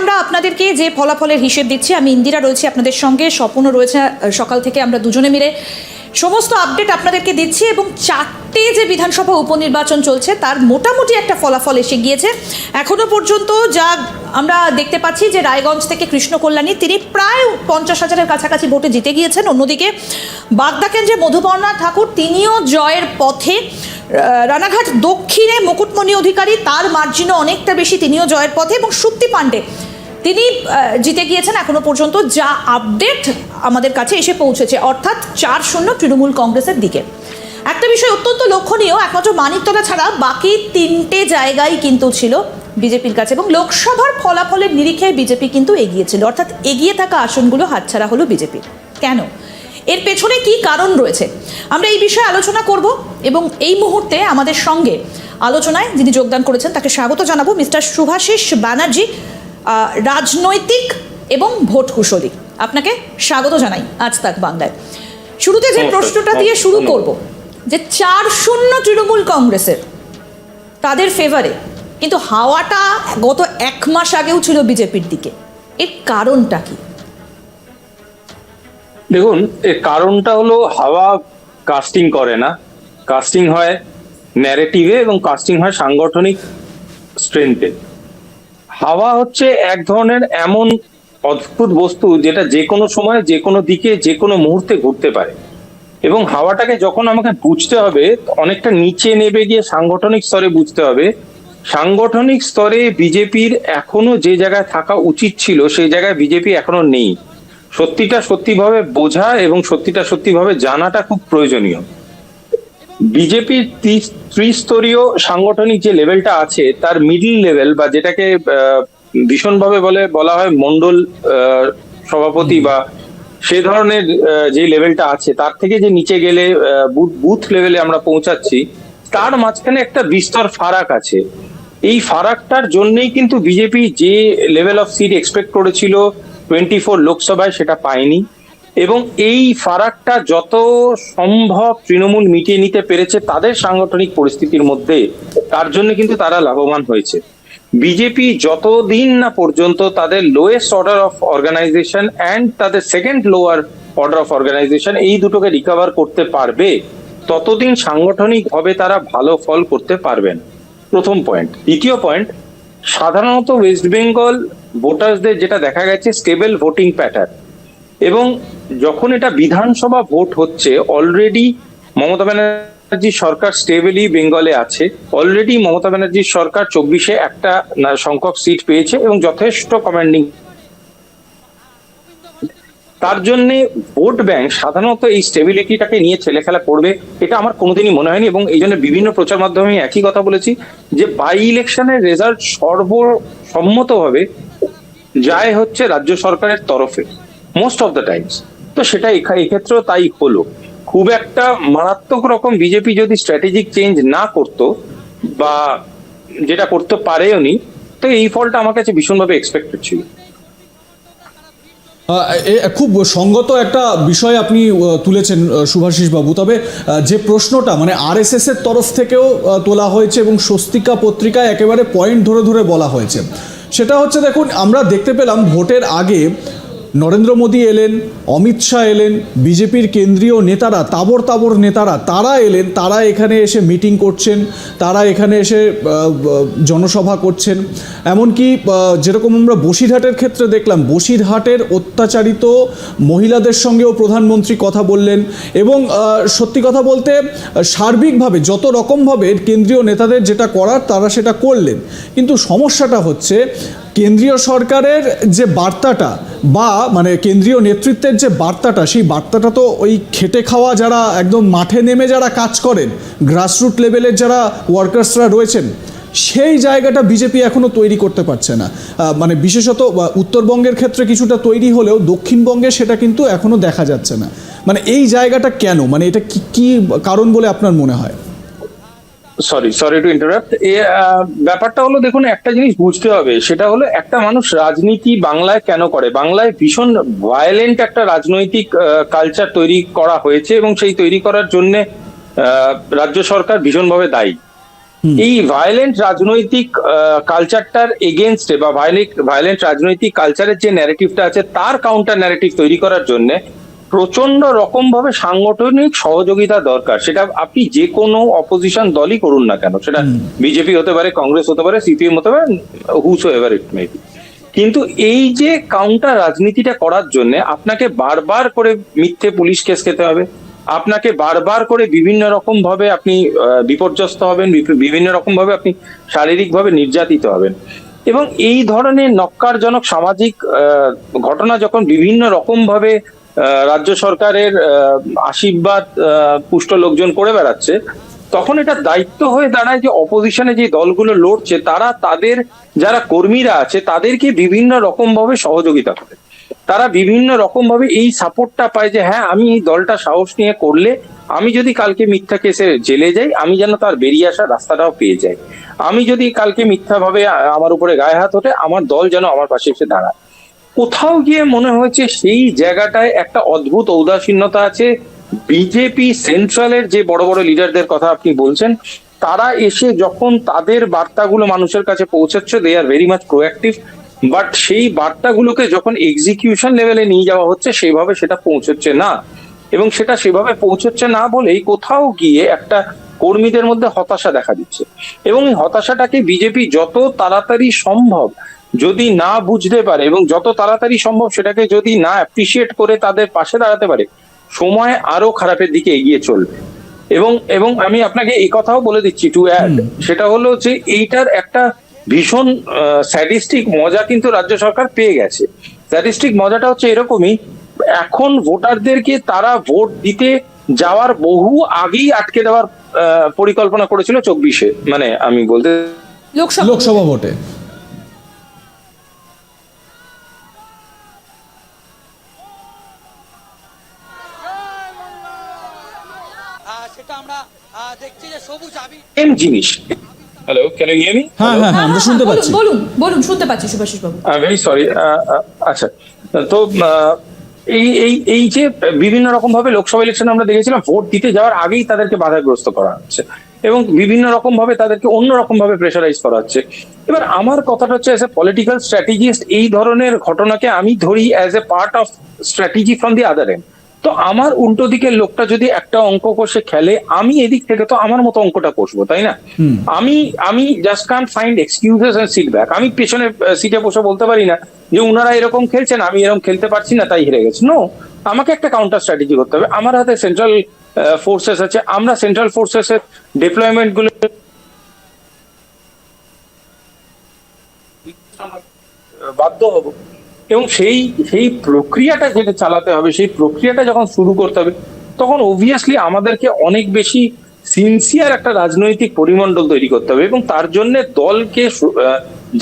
আমরা আপনাদেরকে যে ফলাফলের হিসেব দিচ্ছি, আমি ইন্দিরা রয়েছে আপনাদের সঙ্গে স্বপনও রয়েছে সকাল থেকে আমরা দুজনে মিলে। সমস্ত আপডেট আপনাদেরকে দিচ্ছি এবং চারটে যে বিধানসভা উপনির্বাচন চলছে, তার মোটামুটি একটা ফলাফল এসে গিয়েছে। এখনও পর্যন্ত যা আমরা দেখতে পাচ্ছি যে রায়গঞ্জ থেকে কৃষ্ণ কল্যাণী তিনি প্রায় পঞ্চাশ হাজারের কাছাকাছি ভোটে জিতে গিয়েছেন। অন্যদিকে বাগদাকেন যে মধুবর্ণা ঠাকুর, তিনিও জয়ের পথে। রানাঘাট দক্ষিণে মুকুটমণি অধিকারী, তার মার্জিনও অনেকটা বেশি, তিনিও জয়ের পথে এবং সুপ্তি পাণ্ডে তিনি জিতে গিয়েছেন এখনও পর্যন্ত, যা আপডেট আমাদের কাছে এসে পৌঁছেছে, অর্থাৎ চার শূন্য তৃণমূল কংগ্রেসের দিকে। একটা বিষয় অত্যন্ত লক্ষণীয়, একমাত্র মানিকতলা ছাড়া বাকি তিনটে জায়গায় কিন্তু ছিল বিজেপির কাছে, এবং লোকসভার ফলাফলের নিরিখে বিজেপি কিন্তু এগিয়েছিল অর্থাৎ এগিয়ে থাকা আসনগুলো হাতছাড়া হলো বিজেপির কেন? এর পেছনে কি কারণ রয়েছে? আমরা এই বিষয়ে আলোচনা করব, এবং এই মুহূর্তে আমাদের সঙ্গে আলোচনায় যিনি যোগদান করেছেন, তাকে স্বাগত জানাব, মিস্টার শুভাশিস ব্যানার্জি। রাজনৈতিক এবং ভোট কুশলী। আপনাকে স্বাগত জানাই আজ তাক বাংলায়। শুরুতে যে প্রশ্নটা দিয়ে শুরু করব যে চার শূন্য তৃণমূল কংগ্রেসের তাদের ফেভারে কিন্তু হাওয়াটা গত এক মাস আগেও ছিল বিজেপির দিকে। এর কারণটা কি? দেখুন এর কারণটা হলো হাওয়া কাস্টিং করে না। কাস্টিং হয় ন্যারেটিভে এবং কাস্টিং হয় সাংগঠনিক স্ট্রেংথে হাওয়া হচ্ছে এক ধরনের এমন অদ্ভুত বস্তু যেটা যে কোনো সময়, যে কোনো দিকে, যে কোনো মুহূর্তে ঘুরতে পারে। এবং হাওয়াটাকে যখন আমাকে বুঝতে হবে, অনেকটা নিচে নেবে গিয়ে সাংগঠনিক স্তরে বুঝতে হবে, সাংগঠনিক স্তরে বিজেপির এখনও যে জায়গায় থাকা উচিত ছিল, সেই জায়গায় বিজেপি এখনও নেই। সত্যিটা সত্যিভাবে বোঝা এবং সত্যিটা সত্যিভাবে জানাটা খুব প্রয়োজনীয়। বিজেপির ত্রিস্তরীয় সাংগঠনিক যে লেভেলটা আছে তার মিডল লেভেল বা যেটাকে ভীষণভাবে বলে বলা হয় মন্ডল সভাপতি বা সে ধরনের যে লেভেলটা আছে তার থেকে যে নিচে গেলে বুথ বুথ লেভেলে আমরা পৌঁছাচ্ছি তার মাঝখানে একটা বিস্তর ফারাক আছে। এই ফারাকটার জন্যই কিন্তু বিজেপি যে লেভেল অফ সিট এক্সপেক্ট করেছিল টোয়েন্টি ফোর লোকসভায় সেটা পায়নি। এবং এই ফারাকটা যত সম্ভব তৃণমূল মিটিয়ে নিতে পেরেছে তাদের সাংগঠনিক পরিস্থিতির মধ্যে, তার জন্য কিন্তু তারা লাভবান হয়েছে। বিজেপি যতদিন না পর্যন্ত তাদের lowest order of organization and তাদের second lower order of organization এই দুটোকে রিকভার করতে পারবে, ততদিন সাংগঠনিকভাবে তারা ভালো ফল করতে পারবেন। প্রথম পয়েন্ট দ্বিতীয় পয়েন্ট সাধারণত ওয়েস্ট বেঙ্গল ভোটার্সদের যেটা দেখা গেছে স্টেবল ভোটিং প্যাটার্ন এবং যখন এটা বিধানসভা ভোট হচ্ছে অলরেডি মমতা ব্যানার্জি সরকার স্টেবলি বেঙ্গলে আছে। অলরেডি মমতা ব্যানার্জির সরকার চব্বিশে একটা সংখ্যক সিট পেয়েছে এবং যথেষ্ট কমান্ডিং তার জন্য ভোট ব্যাংক সাধারণত এই স্টেবিলিটিটাকে নিয়ে ছেলে খেলা করবে, এটা আমার কোনোদিনই মনে হয়নি এবং এই জন্য বিভিন্ন প্রচার মাধ্যমে একই কথা বলেছি যে বাই ইলেকশনের রেজাল্ট সর্বসম্মতভাবে যায় হচ্ছে রাজ্য সরকারের তরফে। মোস্ট অফ দ্য টাইমস তো সেটা এক্ষেত্রেও তাই হলো। খুব একটা মারাত্মক রকম বিজেপি যদি স্ট্র্যাটেজিক চেঞ্জ না করতো বা যেটা করতে পারেও নি, তো এই ফলটা আমার কাছে ভীষণভাবে এক্সপেক্টেড ছিল। খুব সঙ্গত একটা বিষয় আপনি তুলেছেন সুভাষিস বাবু তবে যে প্রশ্নটা মানে আরএসএস এর তরফ থেকেও তোলা হয়েছে এবং স্বস্তিকা পত্রিকায় একেবারে পয়েন্ট ধরে ধরে বলা হয়েছে। সেটা হচ্ছে, দেখুন, আমরা দেখতে পেলাম ভোটের আগে নরেন্দ্র মোদী এলেন, অমিত শাহ এলেন, বিজেপির কেন্দ্রীয় নেতারা, তাবর তাবর নেতারা, তারা এলেন, তারা এখানে এসে মিটিং করছেন, তারা এখানে এসে জনসভা করছেন। এমনকি যেরকম আমরা বসিরহাটের ক্ষেত্রে দেখলাম, বসিরহাটের অত্যাচারিত মহিলাদের সঙ্গেও প্রধানমন্ত্রী কথা বললেন এবং সত্যি কথা বলতে, সার্বিকভাবে যত রকমভাবে কেন্দ্রীয় নেতাদের যেটা করার, তারা সেটা করলেন। কিন্তু সমস্যাটা হচ্ছে কেন্দ্রীয় সরকারের যে বার্তাটা বা মানে কেন্দ্রীয় নেতৃত্বের যে বার্তাটা, সেই বার্তাটা তো ওই খেটে খাওয়া যারা একদম মাঠে নেমে যারা কাজ করেন গ্রাসরুট লেভেলের যারা ওয়ার্কার্সরা রয়েছেন, সেই জায়গাটা বিজেপি এখনও তৈরি করতে পারছে না। মানে বিশেষত উত্তরবঙ্গের ক্ষেত্রে কিছুটা তৈরি হলেও দক্ষিণবঙ্গে সেটা কিন্তু এখনও দেখা যাচ্ছে না। মানে এই জায়গাটা কেন? মানে এটা কি কারণ বলে আপনার মনে হয়? সরি সরি টু ইন্টারাপ্ট এ ব্যাপারটা হলো দেখুন একটা জিনিস বুঝতে হবে সেটা হলো একটা মানুষ রাজনীতি বাংলায় কেন করে? বাংলায় ভীষণ ভায়োলেন্ট একটা রাজনৈতিক কালচার তৈরি করা হয়েছে এবং সেই তৈরি করার জন্য রাজ্য সরকার ভীষণভাবে দায়ী। এই ভায়োলেন্ট রাজনৈতিক কালচারটার এগেনস্টে বা ভায়োলেন্ট রাজনৈতিক কালচারের যে ন্যারেটিভটা আছে তার কাউন্টার ন্যারেটিভ তৈরি করার জন্য প্রচণ্ড রকম ভাবে সাংগঠনিক সহযোগিতা দরকার। সেটা আপনি যে কোনো অপোজিশন দলই করুন না কেন সেটা বিজেপি হতে পারে কংগ্রেস হতে পারে সিপিএম হতে পারে হুস এভার ইট মেবি কিন্তু এই যে কাউন্টার রাজনীতিটা করার জন্য আপনাকে বারবার করে মিথ্যে পুলিশ কেস খেতে হবে। আপনাকে বারবার করে বিভিন্ন রকম ভাবে আপনি বিপর্যস্ত হবেন বিভিন্ন রকম ভাবে আপনি শারীরিকভাবে নির্যাতিত হবেন। এবং এই ধরনের নক্কারজনক সামাজিক ঘটনা যখন বিভিন্ন রকম ভাবে রাজ্য সরকারের আশীর্বাদ পুষ্ট লোকজন করে বেড়াচ্ছে, তখন এটা দায়িত্ব হয়ে দাঁড়ায় যে অপোজিশনে যে দলগুলো লড়ছে, তারা তাদের যারা কর্মীরা আছে, তাদেরকে বিভিন্ন রকম ভাবে সহযোগিতা করে। তারা বিভিন্ন রকম ভাবে এই সাপোর্টটা পায় যে হ্যাঁ আমি এই দলটা সাহস নিয়ে করলে, আমি যদি কালকে মিথ্যা কেসে জেলে যাই, আমি যেন তার বেরিয়ে আসার রাস্তাটাও পেয়ে যাই। আমি যদি কালকে মিথ্যা ভাবে আমার উপরে গায়ে হাত ওঠে, আমার দল যেন আমার পাশে এসে দাঁড়ায়। কোথাও গিয়ে মনে হয়েছে সেই জায়গাটায় একটা অদ্ভুত ঔদাসীন্যতা আছে। বিজেপি সেন্ট্রালের যে বড় বড় লিডারদের কথা আপনি বলছেন, তারা এসে যখন তাদের বার্তাগুলো মানুষের কাছে পৌঁছাচ্ছে they are very much proactive but সেই বার্তাগুলোকে যখন এক্সিকিউশন লেভেলে নিয়ে যাওয়া হচ্ছে, সেভাবে সেটা পৌঁছচ্ছে না। এবং সেটা সেভাবে পৌঁছচ্ছে না বলেই কোথাও গিয়ে একটা কর্মীদের মধ্যে হতাশা দেখা দিচ্ছে। এবং এই হতাশাটাকে বিজেপি যত তাড়াতাড়ি সম্ভব যদি না বুঝতে পারে এবং যত তাড়াতাড়ি সম্ভব সেটাকে যদি না অ্যাপ্রিসিয়েট করে তাদের পাশে দাঁড়াতে পারে সময় আরও খারাপের দিকে এগিয়ে চলবে। এবং এবং আমি আপনাকে এই কথাও বলে দিচ্ছি টু অ্যাড সেটা হলো যে এইটার একটা ভীষণ স্যাডিস্টিক মজা কিন্তু রাজ্য সরকার পেয়ে গেছে। স্যাডিস্টিক মজাটা হচ্ছে এরকমই এখন ভোটারদেরকে তারা ভোট দিতে যাওয়ার বহু আগেই আটকে দেওয়ার পরিকল্পনা করেছিল চব্বিশে মানে আমি বলতে লোকসভা লোকসভা ভোটে আহ, সেটা আমরা আহ, দেখছি যে সবুজ আবির সেম জিনিস। Hello can you hear me হ্যাঁ হ্যাঁ হ্যাঁ আমরা শুনতে পাচ্ছি। বলুন বলুন শুনতে পাচ্ছি সুভাষিস বাবু। ভেরি সরি আচ্ছা তো এই এই এই যে বিভিন্ন রকম ভাবে লোকসভা ইলেকশন আমরা দেখেছিলাম ভোট দিতে যাওয়ার আগেই তাদেরকে বাধাগ্রস্ত করা হচ্ছে এবং বিভিন্ন রকম ভাবে তাদেরকে অন্য রকম ভাবে প্রেশারাইজ করা হচ্ছে। এবার আমার কথাটা হচ্ছে অ্যাজ এ পলিটিক্যাল স্ট্র্যাটেজিস্ট এই ধরনের ঘটনাকে আমি ধরি as a part of strategy from the other end তো আমার উল্টো দিকের লোকটা যদি একটা অঙ্ক কষে খেলে আমি এদিক থেকে তো আমার মতো অঙ্কটা কষবো তাই না? আমি আমি জাস্ট কান ফাইন্ড এক্সকিউজেস সিট ব্যাক আমি পেছনে সিটে বসে বলতে পারি না যে উনারা এরকম খেলছেন আমি এরকম খেলতে পারছি না তাই হেরে গেছি। নো আমাকে একটা কাউন্টার স্ট্র্যাটেজি করতে হবে। আমার হাতে সেন্ট্রাল ফোর্সেস আছে। আমরা সেন্ট্রাল ফোর্সেসের ডিপ্লয়মেন্টগুলো বাধ্য হব। এবং সেই সেই প্রক্রিয়াটা যেটা চালাতে হবে, সেই প্রক্রিয়াটা যখন শুরু করতে হবে, তখন অবভিয়াসলি আমাদেরকে অনেক বেশি সিনসিয়ার একটা রাজনৈতিক পরিমণ্ডল তৈরি করতে হবে এবং তার জন্য দলকে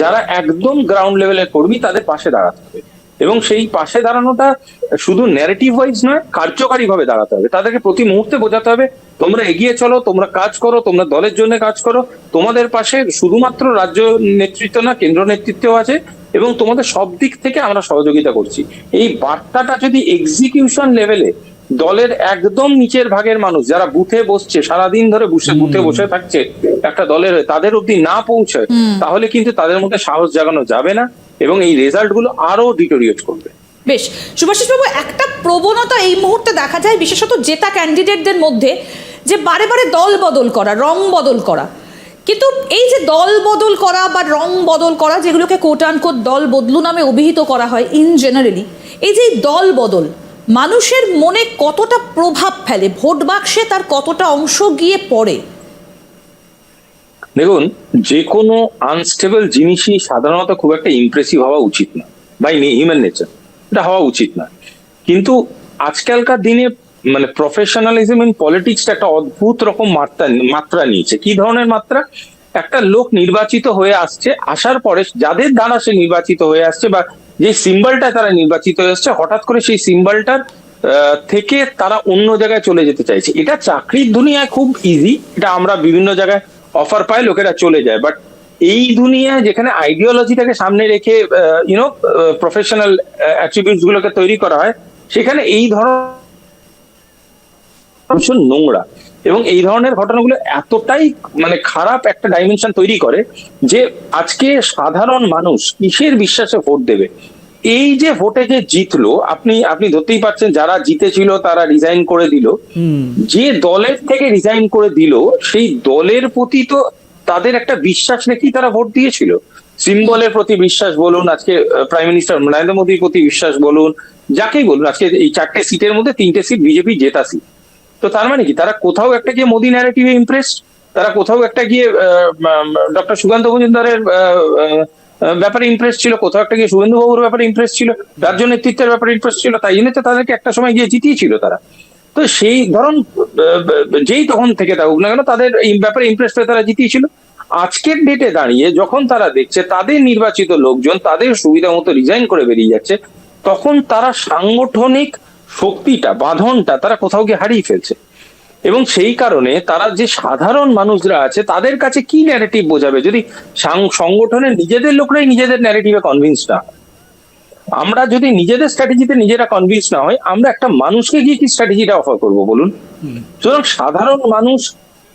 যারা একদম গ্রাউন্ড লেভেলের কর্মী তাদের পাশে দাঁড়াতে হবে। এবং সেই পাশে দাঁড়ানোটা শুধু ন্যারেটিভ ওয়াইজ নয় কার্যকারী ভাবে দাঁড়াতে হবে। তাদেরকে প্রতি মুহূর্তে বোঝাতে হবে তোমরা এগিয়ে চলো তোমরা কাজ করো তোমরা দলের জন্য কাজ করো তোমাদের পাশে শুধুমাত্র রাজ্য নেতৃত্ব না কেন্দ্র নেতৃত্বও আছে এবং তোমাদের সব দিক থেকে আমরা সহযোগিতা করছি। এই বার্তাটা যদি এক্সিকিউশন লেভেলে দলের একদম নিচের ভাগের মানুষ যারা বুথে বসছে সারাদিন ধরে বসে বুথে বসে থাকছে একটা দলের হয়ে, তাদের অব্দি না পৌঁছায় তাহলে কিন্তু তাদের মধ্যে সাহস জাগানো যাবে না। এবং এই রেজাল্টগুলো আরও ডিটোরিয়েট করবে। বেশ সুভাষিস বাবু একটা প্রবণতা এই মুহূর্তে দেখা যায়, বিশেষত জেতা ক্যান্ডিডেটদের মধ্যে, যে বারে বারে দল বদল করা, রং বদল করা। কিন্তু এই যে দল বদল করা বা রং বদল করা, যেগুলোকে কোট আনকোট দল বদলু নামে অভিহিত করা হয় ইন জেনারেলি এই যে দল বদল, মানুষের মনে কতটা প্রভাব ফেলে ভোট বাক্সে তার কতটা অংশ গিয়ে পড়ে দেখুন যে কোনো আনস্টেবল জিনিসই সাধারণত খুব একটা ইমপ্রেসিভ হওয়া উচিত না বাই হিউম্যান নেচার এটা হওয়া উচিত না। কিন্তু আজকালকার দিনে মানে প্রফেশনালিজম ইন পলিটিক্সটা একটা অদ্ভুত রকম মাত্রা মাত্রা নিয়েছে। কি ধরনের মাত্রা? একটা লোক নির্বাচিত হয়ে আসছে, আসার পরে যাদের দ্বারা সে নির্বাচিত হয়ে আসছে বা যে সিম্বলটা তারা নির্বাচিত হয়ে আসছে, হঠাৎ করে সেই সিম্বলটার থেকে তারা অন্য জায়গায় চলে যেতে চাইছে। এটা চাকরির দুনিয়ায় খুব ইজি এটা আমরা বিভিন্ন জায়গায় অফার পায়, লোকেরা চলে যায়। বাট এই দুনিয়ায় যেখানে আইডিওলজিটাকে সামনে রেখে ইউনো প্রফেশনাল অ্যাট্রিবিউটস গুলোকে তৈরি করা হয়, সেখানে এই ধরনের নোংরা। এবং এই ধরনের ঘটনাগুলো এতটাই মানে খারাপ একটা ডাইমেনশন তৈরি করে যে আজকে সাধারণ মানুষ কিসের বিশ্বাসে ভোট দেবে? এই যে ভোটে যে জিতলো আপনি আপনি ধরতেই পারছেন যারা জিতেছিল তারা রিজাইন করে দিল। যে দলের থেকে রিজাইন করে দিল সেই দলের প্রতি তো তাদের একটা বিশ্বাস রেখেই তারা ভোট দিয়েছিল। সিম্বলের প্রতি বিশ্বাস বলুন আজকে প্রাইম মিনিস্টার নরেন্দ্র মোদীর প্রতি বিশ্বাস বলুন যাকেই বলুন আজকে এই চারটে সিটের মধ্যে তিনটে সিট বিজেপি জেতা সিট। তো তার মানে কি? তারা কোথাও একটা গিয়ে মোদী ন্যারেটিভে ইমপ্রেস তারা কোথাও একটা গিয়ে ডক্টর সুকান্ত মজুমদারের ব্যাপারে ইমপ্রেস ছিল। কোথাও একটা গিয়ে শুভেন্দু বাবুর ব্যাপারে ইমপ্রেস ছিল। রাজ্য নেতৃত্বের ব্যাপারে ইমপ্রেস ছিল। তাই জন্য তো তাদেরকে একটা সময় গিয়ে জিতিয়েছিল তারা। তো সেই ধরুন যেই তখন থেকে থাকুক না কেন, তাদের ব্যাপারে ইমপ্রেস হয়ে তারা জিতিয়েছিল। আজকের ডেটে দাঁড়িয়ে যখন তারা দেখছে তাদের নির্বাচিত লোকজন তাদের সুবিধা মতো রিজাইন করে বেরিয়ে যাচ্ছে, তখন তারা সাংগঠনিক শক্তিটা, বাঁধনটা তারা কোথাও গিয়ে হারিয়ে ফেলছে। এবং সেই কারণে তারা যে সাধারণ মানুষরা আছে তাদের কাছে কি ন্যারেটিভ বোঝাবে? যদি সংগঠনের নিজেদের লোকরাই নিজেদের ন্যারেটিভে কনভিন্স না আমরা যদি নিজেদের স্ট্র্যাটেজিতে নিজেরা কনভিন্স না হয় আমরা একটা মানুষকে গিয়ে কি স্ট্র্যাটেজিটা অফার করব বলুন? সুতরাং সাধারণ মানুষ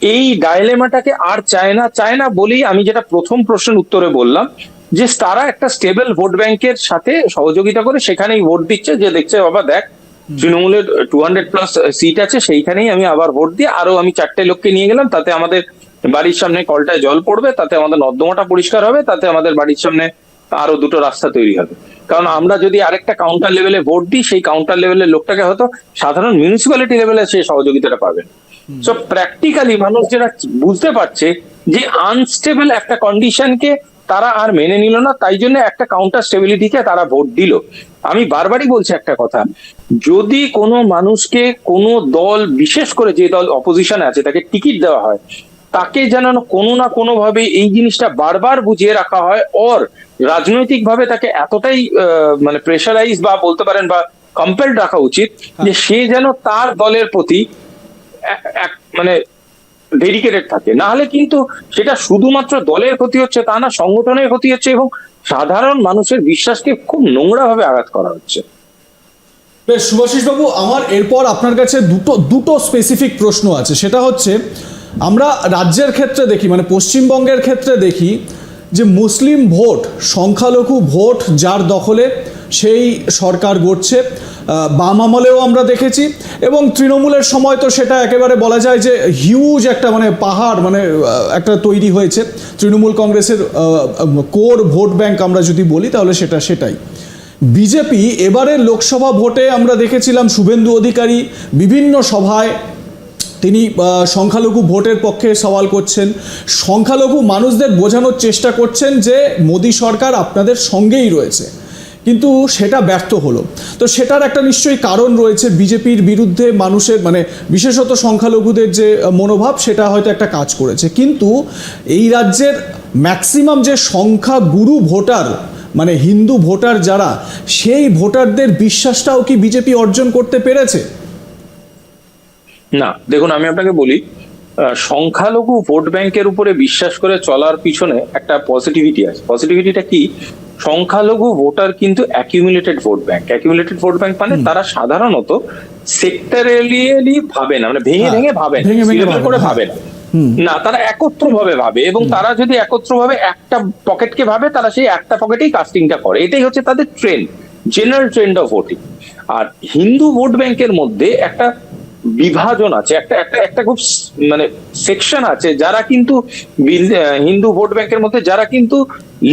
এই ডায়লেমাটাকে আর চায় না। চায় না বলেই আমি যেটা প্রথম প্রশ্নের উত্তরে বললাম যে তারা একটা স্টেবল ভোট ব্যাংকের সাথে সহযোগিতা করে সেখানেই ভোট দিচ্ছে যে দেখছে বাবা দেখ তৃণমূলের টু হান্ড্রেড প্লাস সিট আছে সেইখানেই আমি আবার ভোট দিয়ে আরও আমি চারটে লোককে নিয়ে গেলাম তাতে আমাদের বাড়ির সামনে কলটায় জল পড়বে তাতে আমাদের নর্দমাটা পরিষ্কার হবে তাতে আমাদের বাড়ির সামনে আরও দুটো রাস্তা তৈরি হবে। কারণ আমরা যদি আরেকটা কাউন্টার লেভেলে ভোট দিই সেই কাউন্টার লেভেলের লোকটাকে হয়তো সাধারণ মিউনিসিপ্যালিটি লেভেলে সেই সহযোগিতাটা পাবেন সো প্র্যাকটিক্যালি মানুষ যেটা বুঝতে পারছে যে আনস্টেবল একটা কন্ডিশনকে তারা আর মেনে নিল না, তাই জন্য একটা কাউন্টার স্টেবিলিটিকে তারা ভোট দিল। আমি বারবারই বলছি একটা কথা, যদি কোনো মানুষকে কোনো দল, বিশেষ করে যে দল অপোজিশনে আছে, তাকে টিকিট দেওয়া হয়, তাকে যেন কোনো না কোনো ভাবে এই জিনিসটা বারবার বুঝিয়ে রাখা হয় ওর রাজনৈতিক ভাবে তাকে এতটাই মানে প্রেশারাইজ বা বলতে পারেন বা কম্পেলড রাখা উচিত যে সে যেন তার দলের প্রতি মানে ডেডিকেটেড থাকে। না হলে কিন্তু সেটা শুধুমাত্র দলের ক্ষতি হচ্ছে তা না, সংগঠনের ক্ষতি হচ্ছে এবং সাধারণ মানুষের বিশ্বাসকে খুব নোংরা ভাবে আঘাত করা হচ্ছে। বেশ সুভাষিস বাবু আমার এরপর আপনার কাছে দুটো দুটো স্পেসিফিক প্রশ্ন আছে। সেটা হচ্ছে, আমরা রাজ্যের ক্ষেত্রে দেখি মানে পশ্চিমবঙ্গের ক্ষেত্রে দেখি যে মুসলিম ভোট, সংখ্যালঘু ভোট যার দখলে সেই সরকার গড়ছে বাম আমলেও আমরা দেখেছি এবং তৃণমূলের সময় তো সেটা একেবারে বলা যায় যে হিউজ একটা মানে পাহাড় মানে একটা তৈরি হয়েছে। তৃণমূল কংগ্রেসের কোর ভোট ব্যাংক আমরা যদি বলি তাহলে সেটা সেটাই। বিজেপি এবারের লোকসভা ভোটে আমরা দেখেছিলাম শুভেন্দু অধিকারী বিভিন্ন সভায় তিনি সংখ্যালঘু ভোটের পক্ষে সওয়াল করছেন। সংখ্যালঘু মানুষদের বোঝানোর চেষ্টা করছেন যে মোদী সরকার আপনাদের সঙ্গেই রয়েছে। কিন্তু সেটা ব্যর্থ হলো। তো সেটার একটা নিশ্চয়ই কারণ রয়েছে বিজেপির বিরুদ্ধে মানুষের মানে বিশেষত সংখ্যালঘুদের যে মনোভাব, সেটা হয়তো একটা কাজ করেছে। কিন্তু এই রাজ্যের ম্যাক্সিমাম যে সংখ্যা গুরু ভোটার মানে হিন্দু ভোটার যারা, সেই ভোটারদের বিশ্বাসটাও কি বিজেপি অর্জন করতে পেরেছে? না, দেখুন, আমি আপনাকে বলি সংখ্যালঘু ভোট ব্যাংকের উপরে বিশ্বাস করে চলার পিছনে একটা পজিটিভিটি আছে। পজিটিভিটিটা কি? সংখ্যালঘু ভোটার কিন্তু accumulated vote bank accumulated vote bank মানে তারা সাধারণত সেক্টরালি ভাবে না মানে ভেঙে হ্যাঁ, ভেঙে ভাবে করে ভাবে না। না তারা একত্র ভাবে ভাবে এবং তারা যদি একত্র ভাবে একটা পকেটকে ভাবে তারা সেই একটা পকেটেই কাস্টিংটা করে। এটাই হচ্ছে তাদের trend general trend of voting R Hindu vote ব্যাংকের মধ্যে একটা বিভাজন আছে একটা একটা একটা খুব মানে সেকশন আছে যারা কিন্তু হিন্দু ভোট ব্যাংকের মধ্যে যারা কিন্তু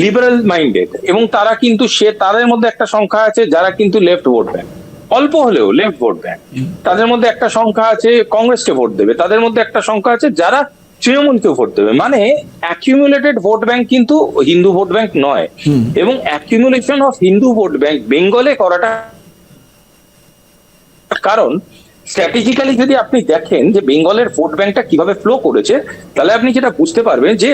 লিবারেল মাইন্ডেড এবং তারা কিন্তু সে তাদের মধ্যে একটা সংখ্যা আছে যারা কিন্তু লেফট ভোট ব্যাংক। অল্প হলেও লেফট ভোট ব্যাংক। তাদের মধ্যে একটা সংখ্যা আছে কংগ্রেসকে ভোট দেবে। তাদের মধ্যে একটা সংখ্যা আছে যারা তৃণমূলকে ভোট দেবে। মানে অ্যাকিউমুলেটেড ভোট ব্যাংক কিন্তু হিন্দু ভোট ব্যাংক নয়। এবং accumulation of Hindu vote bank বেঙ্গলে করাটা কারণ স্ট্র্যাটেজিক্যালি যদি আপনি দেখেন যে বেঙ্গলের ভোট ব্যাংকটা কীভাবে ফ্লো করেছে, তাহলে আপনি যেটা বুঝতে পারবেন যে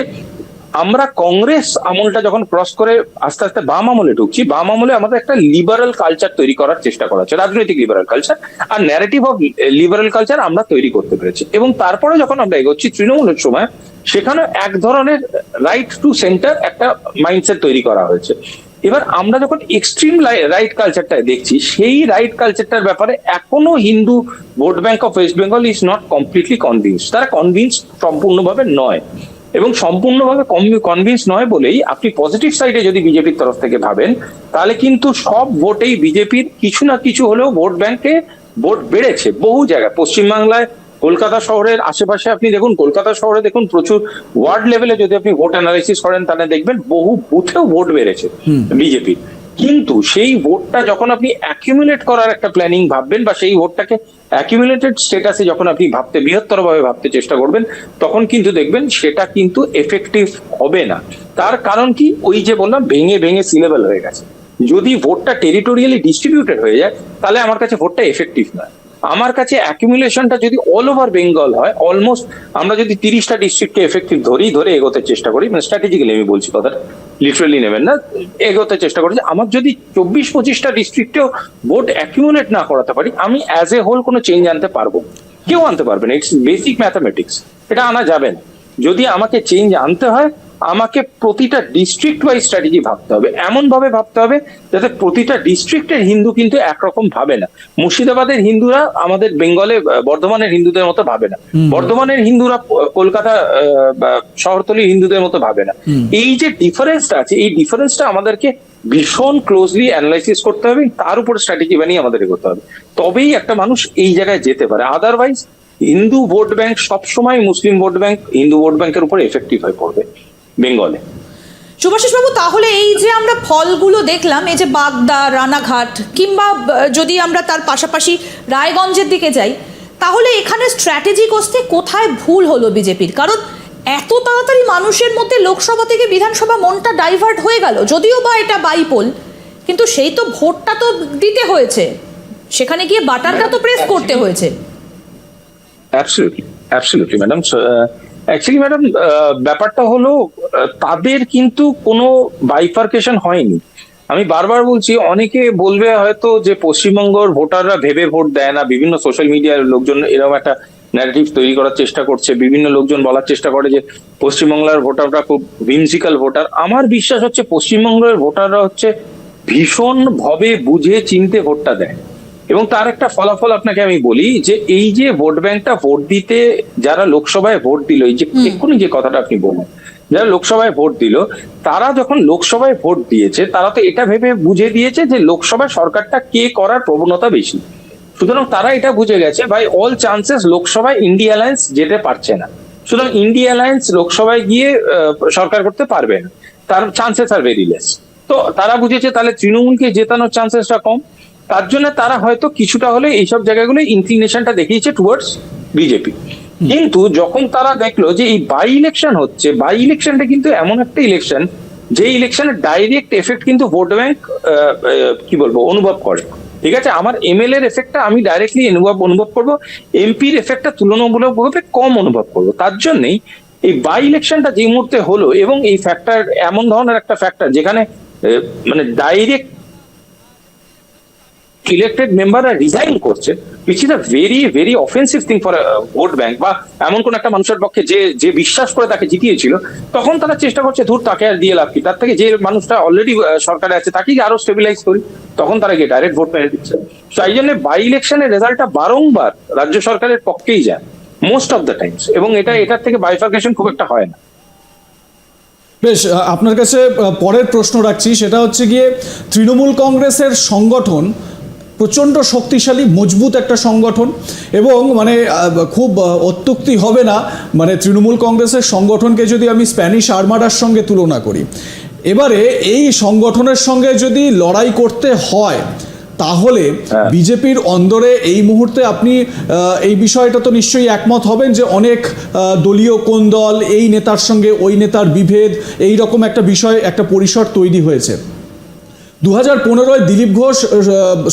আমরা কংগ্রেস আমলটা যখন ক্রস করে আস্তে আস্তে বাম আমলে ঢুকছি, বাম আমলে আমাদের একটা লিবারাল কালচার তৈরি করার চেষ্টা করা হচ্ছে, রাজনৈতিক লিবারাল কালচার আর ন্যারেটিভ অফ লিবারাল কালচার আমরা তৈরি করতে পেরেছি। এবং তারপরে যখন আমরা এগোচ্ছি তৃণমূলের সময়, সেখানে এক ধরনের রাইট টু সেন্টার একটা মাইন্ডসেট তৈরি করা হয়েছে। এবার আমরা যখন এক্সট্রিম রাইট কালচারটা দেখছি, সেই রাইট কালচারটার ব্যাপারে এখনও Hindu vote bank of West Bengal is not completely convince তারা কনভিন্স সম্পূর্ণভাবে নয়। এবং সম্পূর্ণভাবে কনভিন্স নয় বলেই আপনি পজিটিভ সাইডে যদি বিজেপির তরফ থেকে ভাবেন, তাহলে কিন্তু সব ভোটেই বিজেপির কিছু না কিছু হলেও ভোট ব্যাংকে ভোট বেড়েছে বহু জায়গায়। পশ্চিমবাংলায় কলকাতা শহরের আশেপাশে আপনি দেখুন কলকাতা শহরে দেখুন প্রচুর ওয়ার্ড লেভেলে যদি আপনি ভোট অ্যানালাইসিস করেন তাহলে দেখবেন বহু বুথেও ভোট বেড়েছে বিজেপির। কিন্তু সেই ভোটটা যখন আপনি অ্যাকিউমুলেট করার একটা প্ল্যানিং ভাববেন বা সেই ভোটটাকে অ্যাকিউমুলেটেড স্টেটাসে যখন আপনি ভাবতে বৃহত্তরভাবে ভাবতে চেষ্টা করবেন তখন কিন্তু দেখবেন সেটা কিন্তু এফেক্টিভ হবে না। তার কারণ কি? ওই যে বললাম ভেঙে ভেঙে সিলেবেল হয়ে গেছে। যদি ভোটটা টেরিটোরিয়ালি ডিস্ট্রিবিউটেড হয়ে যায় তাহলে আমার কাছে ভোটটা এফেক্টিভ নয়। আমার কাছে অ্যাকুমুলেশনটা যদি অল ওভার বেঙ্গল হয় অলমোস্ট আমরা যদি তিরিশটা ডিস্ট্রিক্টকে এফেক্টিভ ধরি ধরে এগোতে চেষ্টা করি মানে স্ট্র্যাটেজিক্যালি আমি বলছি কথাটা লিটারালি নেবেন না, এগোতে চেষ্টা করি, যে আমার যদি চব্বিশ পঁচিশটা ডিস্ট্রিক্টেও ভোট অ্যাকুমুলেট না করাতে পারি, আমি অ্যাজ এ হোল কোনো চেঞ্জ আনতে পারব কেউ আনতে পারবে না ইটস বেসিক ম্যাথামেটিক্স এটা আনা যাবে না। যদি আমাকে চেঞ্জ আনতে হয় আমাকে প্রতিটা ডিস্ট্রিক্ট ওয়াইজ স্ট্র্যাটেজি ভাবতে হবে। এমন ভাবে ভাবতে হবে যাতে প্রতিটা ডিস্ট্রিক্টের হিন্দু কিন্তু একরকম ভাবে না। মুর্শিদাবাদের হিন্দুরা আমাদের বেঙ্গলে বর্ধমানের হিন্দুদের মতো ভাবে না। বর্ধমানের হিন্দুরা কলকাতা শহরতলির হিন্দুদের মতো ভাবে না। এই যে ডিফারেন্সটা আছে এই ডিফারেন্সটা আমাদেরকে ভীষণ ক্লোজলি অ্যানালাইসিস করতে হবে তার উপর স্ট্র্যাটেজি বানিয়ে আমাদের করতে হবে। তবেই একটা মানুষ এই জায়গায় যেতে পারে। আদারওয়াইজ হিন্দু ভোট ব্যাংক সবসময় Muslim vote bank Hindu vote ব্যাংকের উপর এফেক্টিভ হয়ে পড়বে। বেঙ্গলে। বাবু তাহলে এই যে আমরা ফলগুলো দেখলাম এই যে বাগদা রানাঘাট কিংবা যদি আমরা তার পাশাপাশি রায়গঞ্জের দিকে যাই তাহলে এখানে স্ট্র্যাটেজি কষতে কোথায় ভুল হলো বিজেপির? কারণ এত তাড়াতাড়ি মানুষের মধ্যে লোকসভা থেকে বিধানসভা মনটা ডাইভার্ট হয়ে গেল যদিও বা এটা বাইপোল কিন্তু সেই তো ভোটটা তো দিতে হয়েছে। সেখানে গিয়ে বাটারটা তো প্রেস করতে হয়েছে। Absolutely absolutely madam actually madam ব্যাপারটা হলো তাদের কিন্তু কোনো বাইফার্কেশন হয়নি। আমি বারবার বলছি, অনেকে বলবে হয়তো যে পশ্চিমবঙ্গর ভোটাররা ভেবে ভোট দেয় না, বিভিন্ন সোশ্যাল মিডিয়ার লোকজন এরকম একটা ন্যারেটিভ তৈরি করার চেষ্টা করছে, বিভিন্ন লোকজন বলার চেষ্টা করে যে পশ্চিমবাংলার ভোটাররা খুব ভিমসিক্যাল ভোটার। আমার বিশ্বাস হচ্ছে, পশ্চিমবঙ্গের ভোটাররা হচ্ছে ভীষণ ভাবে বুঝে, চিনতে ভোটটা দেয়। এবং তার একটা ফলাফল আপনাকে আমি বলি যে এই যে ভোট ব্যাংকটা ভোট দিতে যারা লোকসভায় ভোট দিল এই যে এক্ষুনি যে কথাটা আপনি বললেন যারা লোকসভায় ভোট দিল তারা যখন লোকসভায় ভোট দিয়েছে তারা তো এটা ভেবে বুঝে দিয়েছে যে লোকসভায় সরকারটা কে করার প্রবণতা বেশি। সুতরাং তারা এটা বুঝে গেছে ভাই অল চান্সেস লোকসভায় ইন্ডিয়া অ্যালায়েন্স যেতে পারছে না। সুতরাং ইন্ডিয়া অ্যালায়েন্স লোকসভায় গিয়ে সরকার করতে পারবে না। তার চান্সেস আর ভেরি লেস তো তারা বুঝেছে তাহলে তৃণমূলকে জেতানোর চান্সেসটা কম। তার জন্য তারা হয়তো কিছুটা হলে এইসব জায়গাগুলো ইনক্লিনেশনটা দেখিয়েছে টুয়ার্ডস বিজেপি কিন্তু যখন তারা দেখল যে এই বাই ইলেকশন হচ্ছে বাই ইলেকশনটা কিন্তু এমন একটা ইলেকশন যে ইলেকশনের ডাইরেক্ট এফেক্ট কিন্তু ভোট ব্যাংক কি বলব অনুভব করে। ঠিক আছে? আমার এমএল এর এফেক্টটা আমি ডাইরেক্টলি অনুভব অনুভব করব এমপির এফেক্টটা তুলনামূলকভাবে কম অনুভব করব। তার জন্যই এই বাই ইলেকশনটা যে মুহূর্তে হলো এবং এই ফ্যাক্টর এমন ধরনের একটা ফ্যাক্টর যেখানে মানে ডাইরেক্ট ইলেক্টেড মেম্বাররা রিজাইন করছে which is a very very offensive thing for vote bank বা এমন কোন একটা মানুষের পক্ষে যে যে বিশ্বাস করে তাকে জিতিয়েছিল, তখন তারা চেষ্টা করছে, ধূর, তাকে আর দিয়ে লাভ কি? তার থেকে যে মানুষটা অলরেডি সরকারে আছে তাকে আরও স্টেবিলাইজ করি। তখন তারা গিয়ে ডাইরেক্ট ভোট মেরে দিচ্ছে। তো এই জন্য বাই ইলেকশনের রেজাল্টটা বারংবার রাজ্য সরকারের পক্ষেই যায় মোস্ট অফ দ্য টাইমস এবং এটা, এটার থেকে বাইফার্কেশন খুব একটা হয় না। বেশ আপনার কাছে পরের প্রশ্ন রাখছি, সেটা হচ্ছে গিয়ে তৃণমূল কংগ্রেসের সংগঠন প্রচণ্ড শক্তিশালী মজবুত একটা সংগঠন এবং মানে খুব অত্যুক্তি হবে না। মানে তৃণমূল কংগ্রেসের সংগঠনকে যদি আমি স্প্যানিশ আর্মাডার সঙ্গে তুলনা করি। এবারে এই সংগঠনের সঙ্গে যদি লড়াই করতে হয় তাহলে হ্যাঁ। বিজেপির অন্দরে এই মুহূর্তে আপনি এই বিষয়টা তো নিশ্চয়ই একমত হবেন যে অনেক দলীয় কোন দল এই নেতার সঙ্গে ওই নেতার বিভেদ এই রকম একটা বিষয় একটা পরিসর তৈরি হয়েছে। দু হাজার পনেরোয় দিলীপ ঘোষ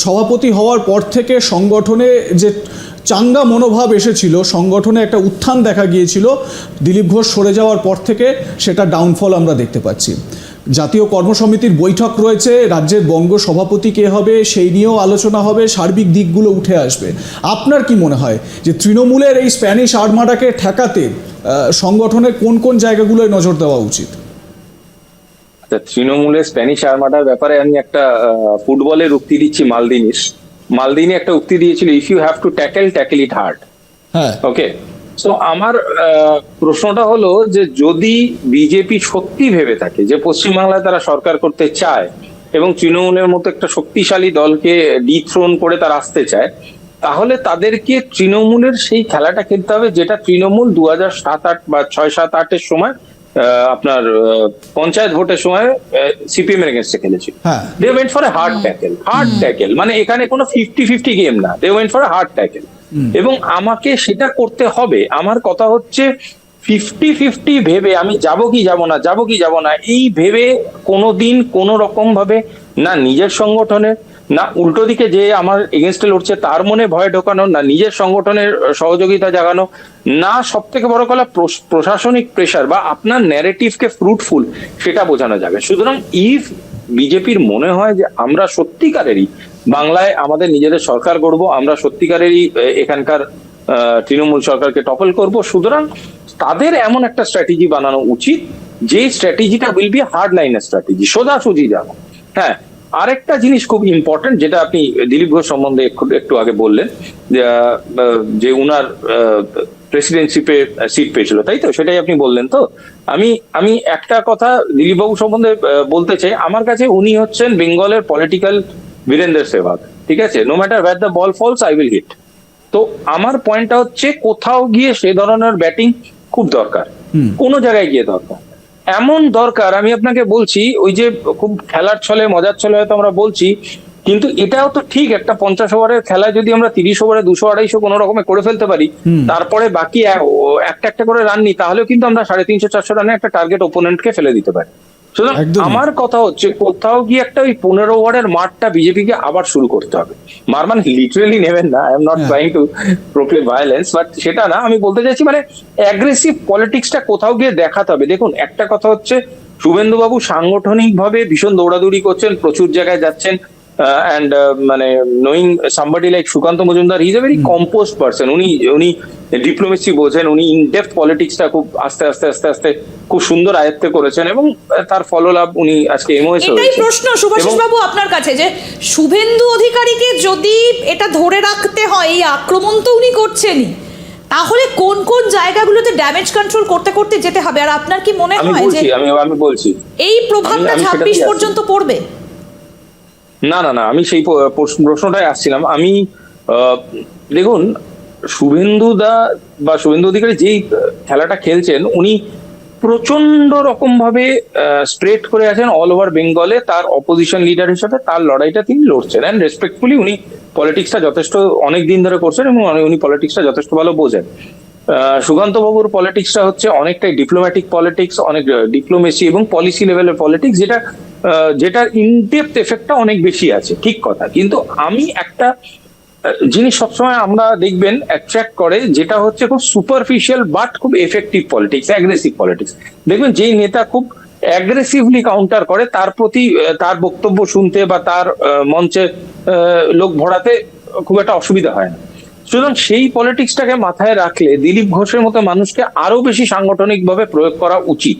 সভাপতি হওয়ার পর থেকে সংগঠনে যে চাঙ্গা মনোভাব এসেছিল, সংগঠনে একটা উত্থান দেখা গিয়েছিল, দিলীপ ঘোষ সরে যাওয়ার পর থেকে সেটা ডাউনফল আমরা দেখতে পাচ্ছি। জাতীয় কর্মসমিতির বৈঠক রয়েছে, রাজ্যের বঙ্গ সভাপতি কে হবে সেই নিয়েও আলোচনা হবে, সার্বিক দিকগুলো উঠে আসবে। আপনার কি মনে হয় যে তৃণমূলের এই স্প্যানিশ আর্মাডাকে ঠেকাতে সংগঠনের কোন কোন জায়গাগুলোয় নজর দেওয়া উচিত? তৃণমূলের স্প্যানিশ আর্মাটার ব্যাপারে আমি একটা ফুটবলের উক্তি দিচ্ছি মালদিনিস। মালদিনি একটা উক্তি দিয়েছিল if you have to tackle tackle it hard okay তো আমার প্রশ্নটা হলো যে যদি বিজেপি সত্যি ভেবে থাকে যে পশ্চিমবাংলায় তারা সরকার করতে চায় এবং তৃণমূলের মতো একটা শক্তিশালী দলকে ডিথ্রোন করে তারা আসতে চায় তাহলে তাদেরকে তৃণমূলের সেই খেলাটা খেলতে হবে যেটা তৃণমূল দু হাজার সাত আট বা ছয় সাত আটের সময় আপনার পঞ্চায়েত ভোটের সময় সিপিএম এর এগেনস্টে খেলেছিল হ্যাঁ। They went for a hard tackle hard tackle মানে এখানে কোনো ফিফটি ফিফটি গেম না they went for a hard tackle এবং আমাকে সেটা করতে হবে। আমার কথা হচ্ছে ফিফটি ফিফটি ভেবে আমি যাব কি যাব না যাব কি যাব না এই ভেবে কোনোদিন কোনো রকম ভাবে না নিজের সংগঠনের না, উল্টো দিকে যে আমার এগেনস্টে লড়ছে, তার মনে ভয় ঢোকানো, না নিজের সংগঠনের সহযোগিতা জাগানো, না সব থেকে বড় কথা প্রশ- প্রশাসনিক প্রেশার বা আপনার ন্যারেটিভকে ফ্রুটফুল সেটা বোঝানো যাবে। সুতরাং ইফ বিজেপির মনে হয় যে আমরা সত্যিকারেরই বাংলায় আমাদের নিজেদের সরকার করব আমরা সত্যিকারেরই এখানকার তৃণমূল সরকারকে টপল করব, সুতরাং তাদের এমন একটা স্ট্র্যাটেজি বানানো উচিত, যে স্ট্র্যাটেজিটা উইল বি হার্ড লাইনের স্ট্র্যাটেজি সোজাসুজি যাব হ্যাঁ আরেকটা জিনিস খুব ইম্পর্টেন্ট যেটা আপনি দিলীপ ঘোষ সম্বন্ধে একটু আগে বললেন যে, উনার প্রেসিডেন্সিপে সিট পেয়েছিল তাই তো? সেটাই আপনি বললেন তো? আমি আমি একটা কথা দিলীপ বাবু সম্বন্ধে বলতে চাই আমার কাছে উনি হচ্ছেন বেঙ্গলের পলিটিক্যাল বীরেন্দ্র সেবাগ ঠিক আছে? No matter where the ball falls I will hit তো আমার পয়েন্টটা হচ্ছে কোথাও গিয়ে সে ধরনের ব্যাটিং খুব দরকার। কোনো জায়গায় গিয়ে দরকার। এমন দরকার আমি আপনাকে বলছি ওই যে খুব খেলার ছলে মজার ছলে হয়তো আমরা বলছি কিন্তু এটাও তো ঠিক একটা পঞ্চাশ ওভারের খেলায় যদি আমরা তিরিশ ওভারে দুশো আড়াইশো কোনো রকমে করে ফেলতে পারি তারপরে বাকি একটা একটা করে রান নি তাহলেও কিন্তু আমরা সাড়ে তিনশো চারশো রানে একটা টার্গেট ওপোনেন্টকে ফেলে দিতে পারি। সুতরাং আমার কথা হচ্ছে কোথাও গিয়ে একটা ওই পনেরো ওভারের মাঠটা বিজেপিকে আবার শুরু করতে হবে। মার মানে লিটারেলি নেবেন না I am not. Trying to proclaim violence but সেটা না আমি বলতে চাইছি মানে অ্যাগ্রেসিভ পলিটিক্সটা কোথাও গিয়ে দেখাতে হবে। দেখুন একটা কথা হচ্ছে শুভেন্দু বাবু সাংগঠনিক ভাবে ভীষণ দৌড়াদৌড়ি করছেন প্রচুর জায়গায় যাচ্ছেন অ্যান্ড মানে knowing somebody like Sukanta Majumdar is a very composed person উনি উনি ডিপ্লোমেসি বোঝেন উনি ইনডেপথ পলিটিক্সটা খুব আস্তে আস্তে আস্তে আস্তে খুব সুন্দর আয়ত্তে করেছেন এবং তার ফললাভ উনি আজকে এমওএস এটাই প্রশ্ন সুভাষিস বাবু আপনার কাছে যে শুভেন্দু অধিকারীকে যদি এটা ধরে রাখতে হয় এই আক্রমণ তো উনি করছেনই তাহলে কোন কোন জায়গাগুলোতে ড্যামেজ কন্ট্রোল করতে করতে যেতে হবে? আর আপনার কি মনে হয় যে আমি আমি বলছি। এই প্রভাবটা আমি সেটাতেই ছাব্বিশ আছি। পর্যন্ত পড়বে? না না না আমি সেই প্রশ্নটাই আসছিলাম। আমি আহ, দেখুন শুভেন্দু দা বা শুভেন্দু অধিকারী যেই খেলাটা খেলছেন উনি প্রচণ্ড রকম ভাবে স্প্রেড করে আছেন অল ওভার বেঙ্গলে তার অপোজিশন লিডার হিসেবে তার লড়াইটা তিনি লড়ছেন। অ্যান্ড রেসপেক্টফুলি উনি পলিটিক্সটা যথেষ্ট অনেক দিন ধরে করছেন এবং উনি- পলিটিক্সটা যথেষ্ট ভালো বোঝেন। সুকান্ত বাবুর পলিটিক্সটা হচ্ছে অনেকটাই ডিপ্লোম্যাটিক পলিটিক্স অনেক ডিপ্লোমেসি এবং পলিসি লেভেলের পলিটিক্স যেটা যেটার ইনডেপথ এফেক্টটা অনেক বেশি আছে। ঠিক কথা। কিন্তু আমি একটা জিনিস সবসময় আমরা দেখবেন অ্যাট্রাক্ট করে, যেটা হচ্ছে খুব সুপারফিশিয়াল বাট খুব এফেক্টিভ পলিটিক্স অ্যাগ্রেসিভ পলিটিক্স দেখবেন যেই নেতা খুব অ্যাগ্রেসিভলি কাউন্টার করে, তার প্রতি তার বক্তব্য শুনতে বা তার মঞ্চে লোক ভরাতে খুব একটা অসুবিধা হয় না। সুতরাং সেই পলিটিক্সটাকে মাথায় রাখলে দিলীপ ঘোষের মতো মানুষকে আরও বেশি সাংগঠনিকভাবে প্রয়োগ করা উচিত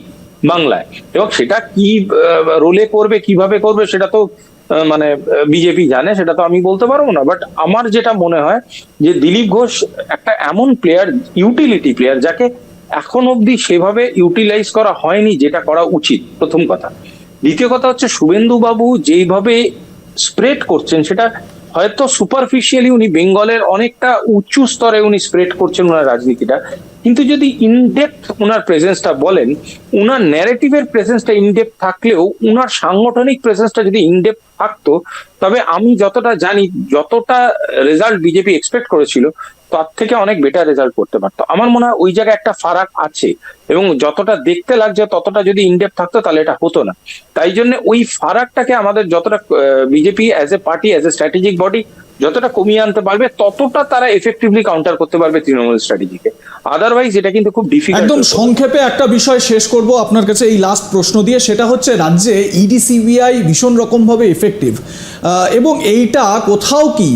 বাংলায়। এবং সেটা কি রোলে করবে, কীভাবে করবে, সেটা তো মানে বিজেপি জানে, সেটা তো আমি বলতে পারব না। বাট আমার যেটা মনে হয় যে দিলীপ ঘোষ একটা এমন প্লেয়ার ইউটিলিটি প্লেয়ার যাকে এখন অবধি সেভাবে ইউটিলাইজ করা হয়নি যেটা করা উচিত, প্রথম কথা। দ্বিতীয় কথা হচ্ছে শুভেন্দু বাবু যেইভাবে স্প্রেড করছেন, সেটা হয়তো সুপারফিশিয়ালি উনি বেঙ্গলের অনেকটা উঁচু স্তরে উনি স্প্রেড করছেন ওনার রাজনীতিটা। কিন্তু যদি ইনডেপথ ওনার প্রেজেন্সটা বলেন, উনার ন্যারেটিভের প্রেজেন্সটা ইনডেপথ থাকলেও উনার সাংগঠনিক প্রেজেন্সটা যদি ইনডেপথ থাকতো, তবে আমি যতটা জানি, যতটা রেজাল্ট বিজেপি এক্সপেক্ট করেছিল, তার থেকে অনেক বেটার রেজাল্ট করতে পারতো। আমার মনে হয় ওই জায়গায় একটা ফারাক আছে, এবং যতটা দেখতে লাগছে, ততটা যদি ইনডেপ থাকতো, তাহলে এটা হতো না। তাই জন্য ওই ফারাকটাকে আমাদের যতটা BJP as a party as a strategic body যতটা কমিয়ে আনতে পারবে ততটা তারা এফেক্টিভলি কাউন্টার করতে পারবে তৃণমূল স্ট্র্যাটেজিকে আদারওয়াইজ এটা কিন্তু খুব ডিফিকাল্ট একদম সংক্ষেপে একটা বিষয় শেষ করব আপনার কাছে এই লাস্ট প্রশ্ন দিয়ে সেটা হচ্ছে রাজ্যে ইডিসিবিআই ভীষণ রকমভাবে এফেক্টিভ এবং এইটা কোথাও কি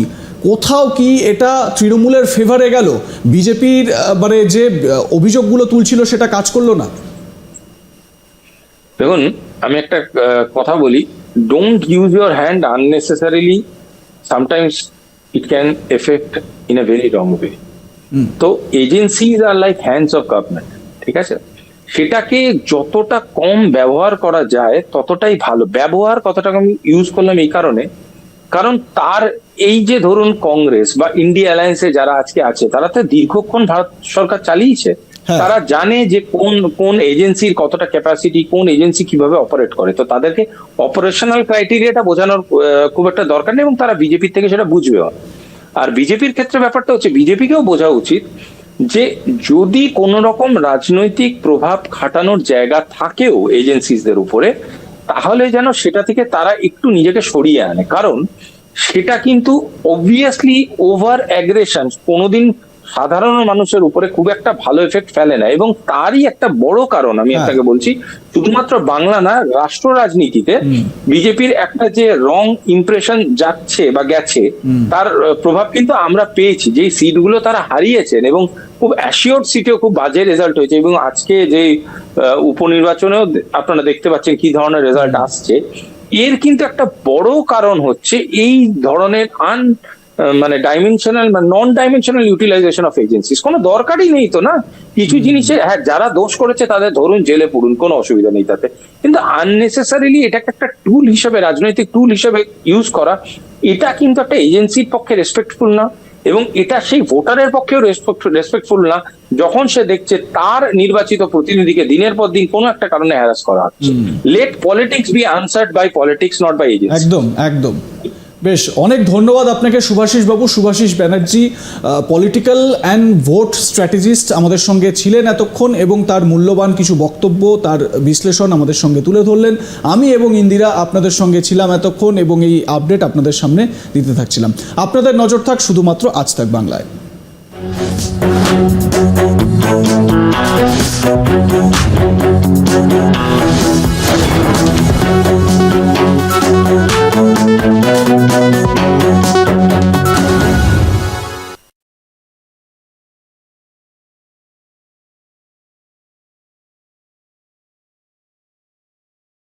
কোথাও কি এটা তৃণমূলের ফেভারে গেল? বিজেপির মানে যে অভিযোগগুলো তুলছিল সেটা কাজ করল না? দেখুন আমি একটা কথা বলি। Don't use your hand unnecessarily sometimes it can affect in a very wrong way তো agencies are like hands of government ঠিক আছে? সেটাকে যতটা কম ব্যবহার করা যায় ততটাই ভালো। ব্যবহার কতটা আমি ইউজ করলাম এই কারণে। কারণ তার এই যে ধরুন কংগ্রেস বা ইন্ডিয়া অ্যালায়েন্সে যারা আজকে আছে তারা তো দীর্ঘক্ষণ ভারত সরকার চালিয়েছে। তারা জানে যে কোন কোন এজেন্সির কতটা ক্যাপাসিটি কোন এজেন্সি কীভাবে অপারেট করে। তো তাদেরকে অপারেশনাল ক্রাইটেরিয়াটা বোঝানোর খুব একটা দরকার নেই এবং তারা বিজেপির থেকে সেটা বুঝবেও। আর বিজেপির ক্ষেত্রে ব্যাপারটা হচ্ছে, বিজেপিকেও বোঝা উচিত যে যদি কোন রকম রাজনৈতিক প্রভাব খাটানোর জায়গা থাকেও এজেন্সিসদের উপরে, তাহলে যেন সেটা থেকে তারা একটু নিজেকে সরিয়ে আনে। কারণ সেটা কিন্তু অবভিয়াসলি ওভার অ্যাগ্রেশন কোনোদিন সাধারণ মানুষের উপরে খুব একটা ভালো এফেক্ট ফেলে না এবং তারই একটা বড় কারণ আমি হ্যাঁ। আপনাকে বলছি শুধুমাত্র বাংলা না রাষ্ট্র রাজনীতিতে বিজেপির একটা যে রং ইমপ্রেশন যাচ্ছে বা গেছে তার প্রভাব কিন্তু আমরা পেয়েছি। যে সিটগুলো তারা হারিয়েছেন এবং খুব অ্যাসিওর সিটেও খুব বাজে রেজাল্ট হয়েছে এবং আজকে যে উপনির্বাচনেও আপনারা দেখতে পাচ্ছেন কি ধরনের রেজাল্ট আসছে এর কিন্তু একটা বড় কারণ হচ্ছে এই ধরনের আন মানে dimensional non dimensional utilization of agencies কোনো দরকারই নেই তো না? কিছু জিনিসে হ্যাঁ যারা দোষ করেছে তাদের ধরুন জেলে পুরুন কোনো অসুবিধা নেই তাতে। কিন্তু আননেসেসারিলি এটাকে একটা টুল হিসেবে রাজনৈতিক টুল হিসেবে ইউজ করা এটা কিন্তু একটা এজেন্সির পক্ষে রেসপেক্টফুল না। এবং এটা সেই ভোটারের পক্ষেও রেসপেক্টফুল না। যখন সে দেখছে তার নির্বাচিত প্রতিনিধিকে দিনের পর দিন কোনো একটা কারণে হ্যারাস করা হচ্ছে। Let politics be answered by politics not by agency একদম একদম। বেশ, অনেক ধন্যবাদ আপনাকে, Subhasish babu, Subhasish Banerjee political and vote strategist আমাদের সঙ্গে ছিলেন এতক্ষণ এবং তার মূল্যবান কিছু বক্তব্য, তার বিশ্লেষণ আমাদের সঙ্গে তুলে ধরলেন। আমি এবং ইন্দিরা আপনাদের সঙ্গে ছিলাম এতক্ষণ এবং এই আপডেট আপনাদের সামনে দিতে থাকছিলাম। আপনাদের নজর থাক শুধুমাত্র আজ থাক বাংলায়।